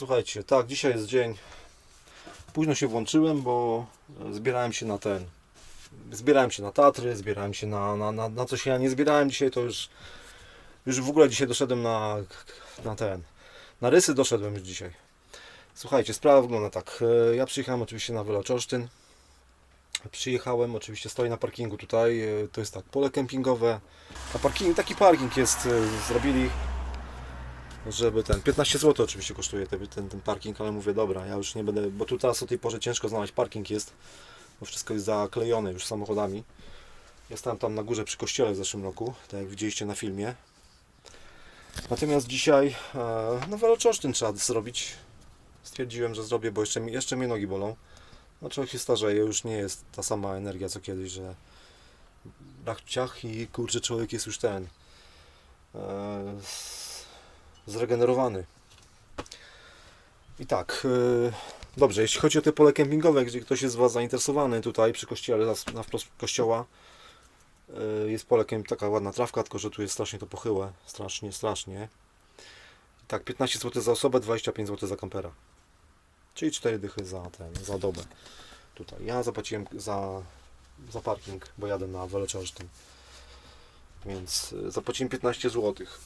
słuchajcie, tak, dzisiaj jest dzień. Późno się włączyłem, bo zbierałem się na ten. Zbierałem się na Tatry, zbierałem się na, na, na, na coś ja nie zbierałem dzisiaj, to już już w ogóle dzisiaj doszedłem na, na ten. Na rysy doszedłem już dzisiaj. Słuchajcie, sprawa wygląda tak. E, Ja przyjechałem oczywiście na Wyloczosztyn. Przyjechałem, oczywiście stoi na parkingu tutaj. e, To jest tak, pole kempingowe. Na parking, taki parking jest, e, zrobili żeby ten 15 zł oczywiście kosztuje ten, ten, parking, ale mówię dobra, ja już nie będę, bo tu teraz o tej porze ciężko znaleźć parking jest, bo wszystko jest zaklejone już samochodami. Ja stałem tam na górze przy kościele w zeszłym roku, tak jak widzieliście na filmie. Natomiast dzisiaj e, no Wieloczorsztyn trzeba zrobić. Stwierdziłem, że zrobię, bo jeszcze, mi- jeszcze mnie nogi bolą. No człowiek się starzeje, już nie jest ta sama energia co kiedyś, że brak ciach i kurczę człowiek jest już ten e, zregenerowany. I tak, yy, dobrze, jeśli chodzi o te pole kempingowe, gdzie ktoś jest z Was zainteresowany, tutaj przy kościele, na- na wprost kościoła, yy, jest pole kemp, taka ładna trawka, tylko że tu jest strasznie to pochyłe, strasznie, strasznie. I tak, 15 zł za osobę, 25 zł za kampera. Czyli 4 dychy za ten, za dobę. Tutaj. Ja zapłaciłem za, za parking, bo jadę na Weleczorsztyn. Więc yy, zapłaciłem 15 złotych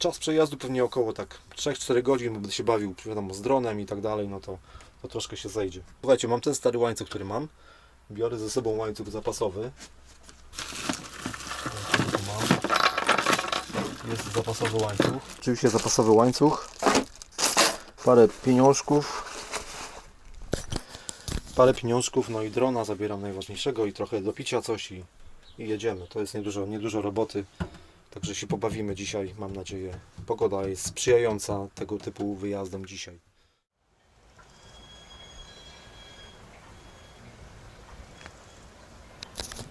czas przejazdu pewnie około tak 3-4 godzin, bo będę się bawił wiadomo z dronem i tak dalej, no to, to troszkę się zejdzie. Słuchajcie, mam ten stary łańcuch, który mam. Biorę ze sobą łańcuch zapasowy. Jest zapasowy łańcuch. Oczywiście zapasowy łańcuch. Parę pieniążków. Parę pieniążków, no i drona zabieram najważniejszego i trochę do picia coś i, i jedziemy. To jest niedużo, niedużo roboty. Także się pobawimy dzisiaj, mam nadzieję. Pogoda jest sprzyjająca tego typu wyjazdom dzisiaj.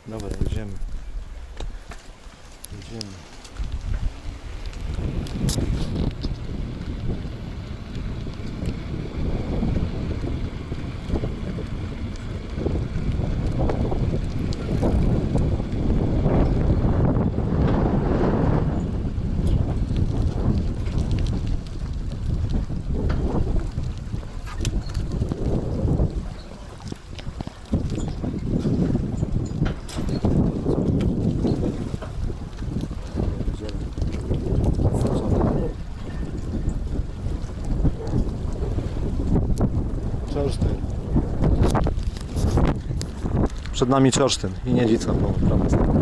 Dobra, jedziemy. Jedziemy. Czorsztyn. Przed nami Czorsztyn i Niedzica po prawej stronie.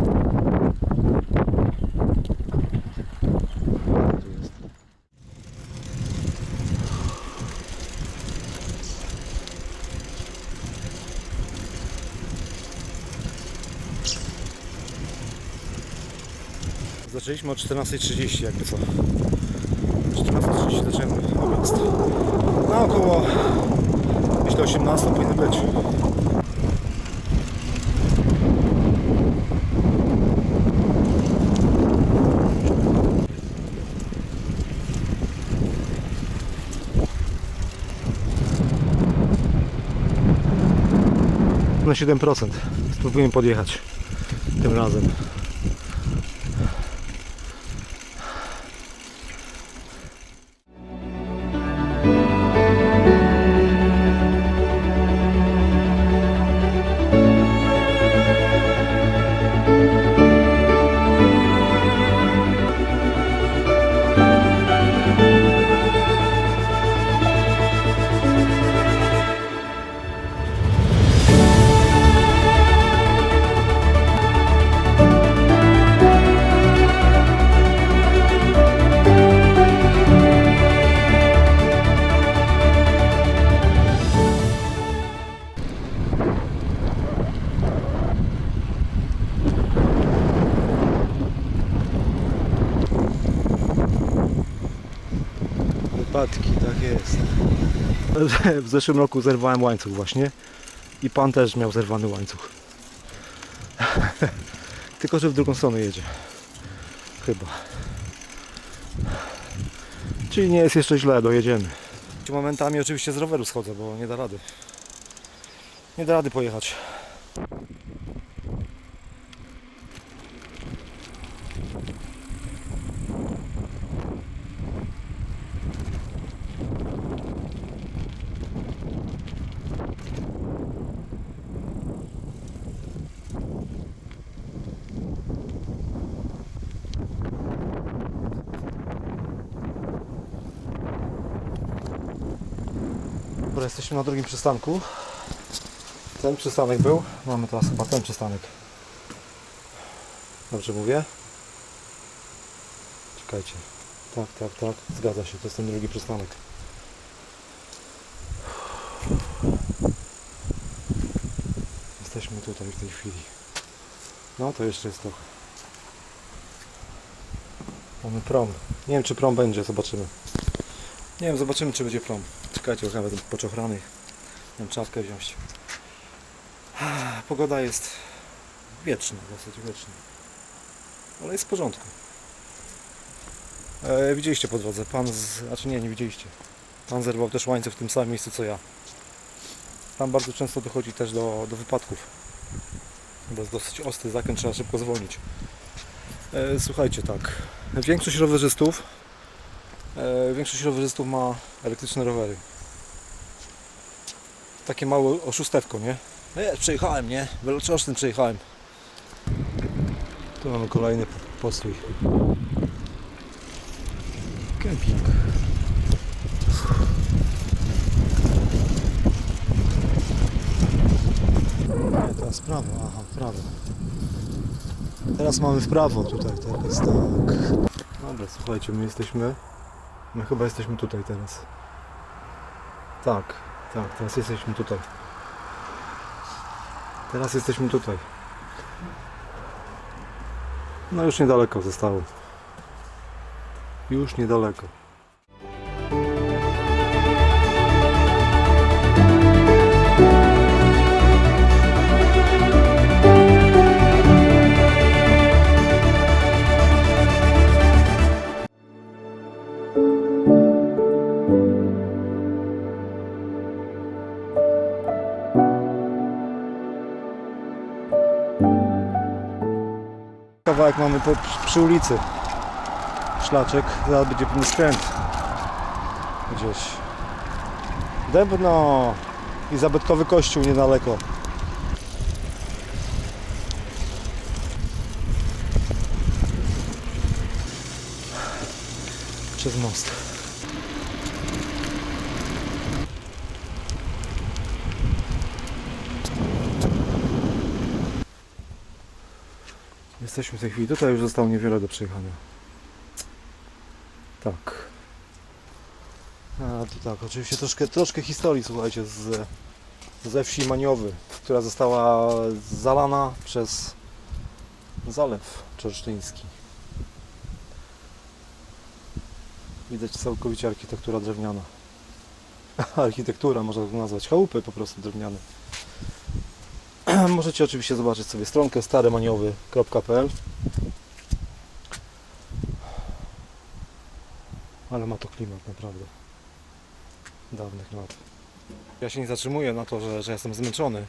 Zaczęliśmy o 14.30 jakby co. 14.30 zacząłem objazd. Na około myślę 18 powinny być. Na 7% spróbuję podjechać tym razem. W zeszłym roku zerwałem łańcuch właśnie i pan też miał zerwany łańcuch. Tylko, że w drugą stronę jedzie. Chyba. Czyli nie jest jeszcze źle, dojedziemy. Momentami oczywiście z roweru schodzę, bo nie da rady. Nie da rady pojechać. Dobra, jesteśmy na drugim przystanku. Ten przystanek był. Mamy teraz chyba ten przystanek. Dobrze mówię? Czekajcie. Tak, tak, tak. Zgadza się. To jest ten drugi przystanek. Jesteśmy tutaj w tej chwili. No to jeszcze jest trochę. Mamy prom. Nie wiem czy prom będzie, zobaczymy. Nie wiem, zobaczymy czy będzie prom. Czekajcie, chyba będę poczochrany. Nie wiem, czapkę wziąć. Pogoda jest wieczna, dosyć wieczna. Ale jest w porządku. E, widzieliście po drodze, pan z... Znaczy nie, nie widzieliście. Pan zerwał też łańcuch w tym samym miejscu co ja. Tam bardzo często dochodzi też do, do wypadków. Bo jest dosyć ostry zakręt, trzeba szybko zwolnić. E, słuchajcie, tak. Większość rowerzystów większość rowerzystów ma elektryczne rowery. Takie małe oszustewko, nie? No ja przejechałem, nie? Wieloczosnym przejechałem. Tu mamy kolejny postój. Kemping. Nie, teraz prawo, aha, prawo. Teraz mamy w prawo tutaj, tak jest tak. Dobra, słuchajcie, my jesteśmy, my chyba jesteśmy tutaj teraz. Tak, tak, teraz jesteśmy tutaj. Teraz jesteśmy tutaj. No już niedaleko zostało. Już niedaleko. Kawałek mamy po, przy ulicy. Szlaczek, zaraz będzie pewny skręt. Gdzieś. Dębno i zabytkowy kościół niedaleko. Przez most. Jesteśmy w tej chwili. Tutaj już zostało niewiele do przejechania. Tak. A to tak, oczywiście troszkę, troszkę historii, słuchajcie, z, ze wsi Maniowy, która została zalana przez zalew czersztyński. Widać całkowicie architektura drewniana. Architektura, można to nazwać, chałupy po prostu drewniane. Możecie oczywiście zobaczyć sobie stronkę staremaniowy.pl Ale ma to klimat naprawdę dawnych lat. Ja się nie zatrzymuję na to, że, że jestem zmęczony,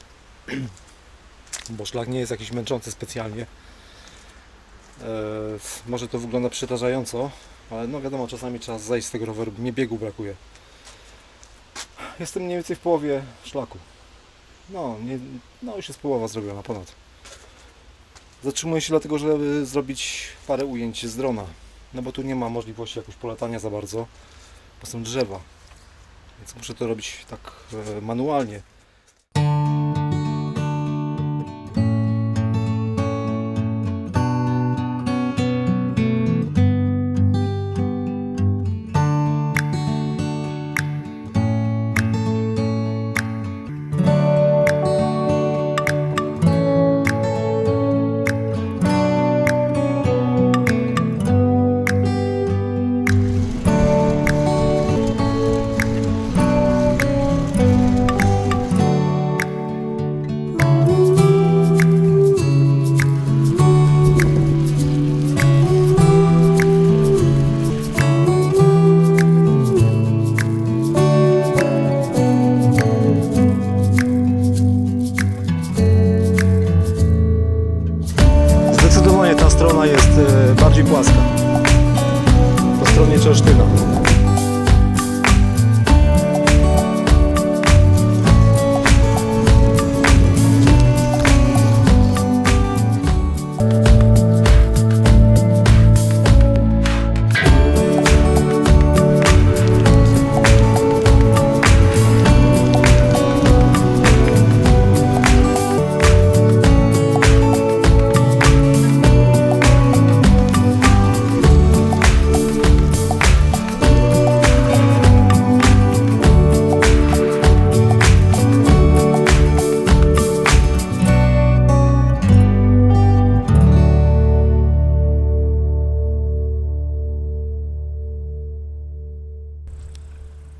bo szlak nie jest jakiś męczący specjalnie. E, może to wygląda przetarzająco, ale no wiadomo, czasami trzeba zejść z tego roweru, mnie biegu brakuje. Jestem mniej więcej w połowie szlaku. No, nie, no już jest połowa zrobiona, ponad. Zatrzymuję się dlatego, żeby zrobić parę ujęć z drona. No bo tu nie ma możliwości jakoś polatania za bardzo, bo są drzewa. Więc muszę to robić tak e, manualnie.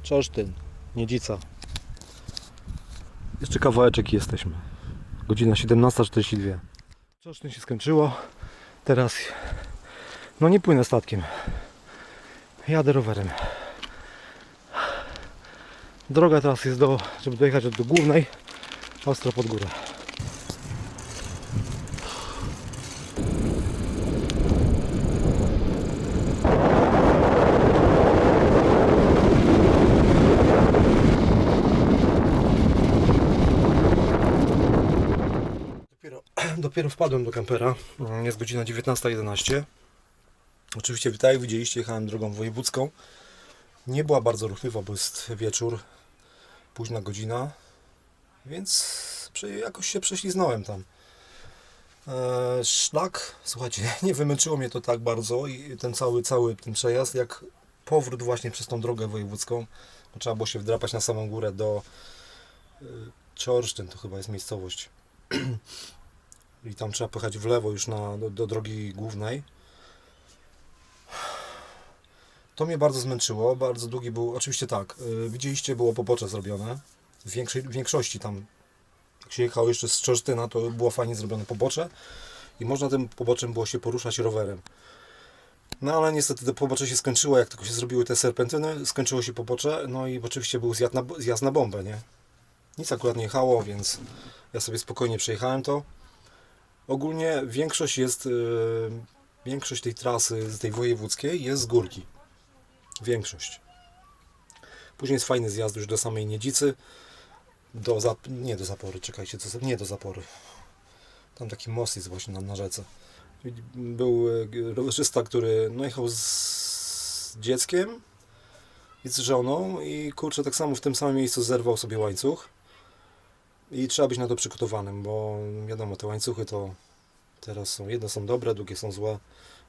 Czorsztyn, Niedzica. Jeszcze kawałeczek i jesteśmy. Godzina 17.42. Czorsztyn się skończyło. Teraz no nie płynę statkiem. Jadę rowerem. Droga teraz jest do, żeby dojechać do głównej, ostro pod górę. Dopiero, dopiero wpadłem do kampera. Jest godzina 19.11. Oczywiście, tak jak widzieliście, jechałem drogą wojewódzką. Nie była bardzo ruchliwa, bo jest wieczór, późna godzina, więc jakoś się prześliznąłem tam. E, szlak, słuchajcie, nie wymęczyło mnie to tak bardzo i ten cały, cały ten przejazd, jak powrót właśnie przez tą drogę wojewódzką. Trzeba było się wdrapać na samą górę do e, Czorsztyn, to chyba jest miejscowość. I tam trzeba pojechać w lewo już na, do, do drogi głównej. To mnie bardzo zmęczyło, bardzo długi był, oczywiście tak, y, widzieliście, było pobocze zrobione, w, większej, w większości tam, jak się jechało jeszcze z Czorsztyna, to było fajnie zrobione pobocze i można tym poboczem było się poruszać rowerem. No ale niestety to pobocze się skończyło, jak tylko się zrobiły te serpentyny, skończyło się pobocze, no i oczywiście był zjazd na, zjazd na bombę, nie? Nic akurat nie jechało, więc ja sobie spokojnie przejechałem to. Ogólnie większość jest, y, większość tej trasy, z tej wojewódzkiej jest z górki. Większość. Później jest fajny zjazd już do samej Niedzicy. Do zap... Nie do Zapory, czekajcie, co... nie do Zapory. Tam taki most jest właśnie na, na rzece. Był e, rowerzysta, który no, jechał z dzieckiem i z żoną i kurczę, tak samo w tym samym miejscu zerwał sobie łańcuch. I trzeba być na to przygotowanym, bo wiadomo, te łańcuchy to teraz są, jedne są dobre, drugie są złe.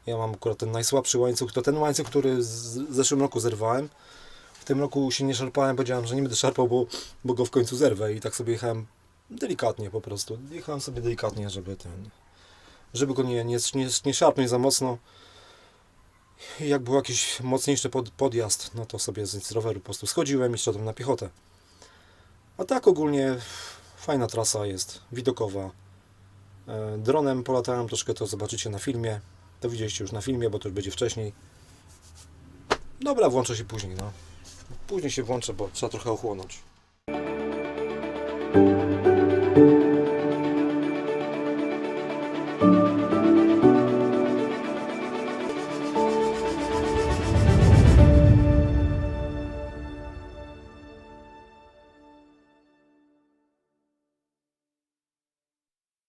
Ja mam akurat ten najsłabszy łańcuch, to ten łańcuch, który w zeszłym roku zerwałem. W tym roku się nie szarpałem, powiedziałem, że nie będę szarpał, bo, bo go w końcu zerwę i tak sobie jechałem delikatnie po prostu. Jechałem sobie delikatnie, żeby ten, żeby go nie, nie, nie, nie szarpnąć za mocno. I jak był jakiś mocniejszy pod, podjazd, no to sobie z, z roweru po prostu schodziłem i szedłem na piechotę. A tak ogólnie fajna trasa jest, widokowa. E, Dronem polatałem troszkę, to zobaczycie na filmie. To widzieliście już na filmie, bo to już będzie wcześniej. Dobra, włączę się później, no. Później się włączę, bo trzeba trochę ochłonąć.